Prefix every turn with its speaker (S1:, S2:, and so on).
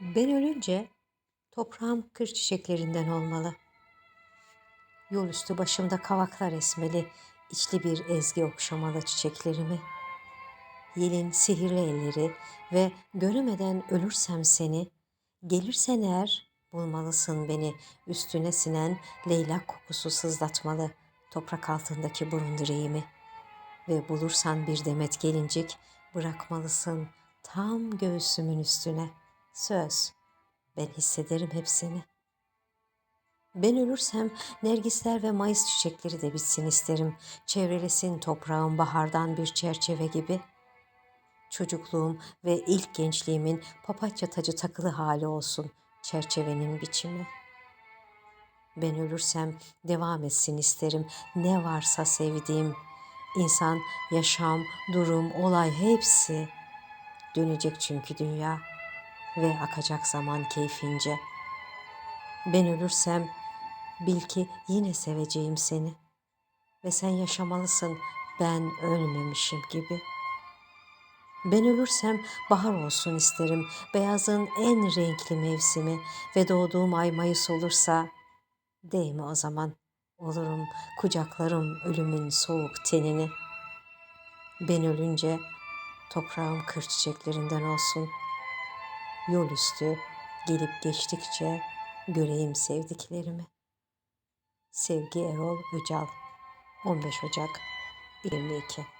S1: Ben ölünce toprağım kır çiçeklerinden olmalı. Yol üstü başımda kavaklar esmeli, içli bir ezgi okşamalı çiçeklerimi. Yelin sihirli elleri ve göremeden ölürsem seni, gelirsen eğer bulmalısın beni, üstüne sinen leylak kokusu sızlatmalı toprak altındaki burun direğimi. Ve bulursan bir demet gelincik, bırakmalısın tam göğsümün üstüne. Söz, ben hissederim hepsini. Ben ölürsem nergisler ve mayıs çiçekleri de bitsin isterim. Çevrelesin toprağım bahardan bir çerçeve gibi. Çocukluğum ve ilk gençliğimin papatya tacı takılı hali olsun çerçevenin biçimi. Ben ölürsem devam etsin isterim ne varsa sevdiğim. İnsan, yaşam, durum, olay hepsi. Dönecek çünkü dünya ve akacak zaman keyfince. Ben ölürsem bil ki yine seveceğim seni ve sen yaşamalısın ben ölmemişim gibi. Ben ölürsem bahar olsun isterim, beyazın en renkli mevsimi ve doğduğum ay Mayıs olursa değme o zaman olurum kucaklarım ölümün soğuk tenini. Ben ölünce toprağım kır çiçeklerinden olsun. Yol üstü gelip geçtikçe göreyim sevdiklerimi. Sevgi Erol Öcal 15 Ocak 22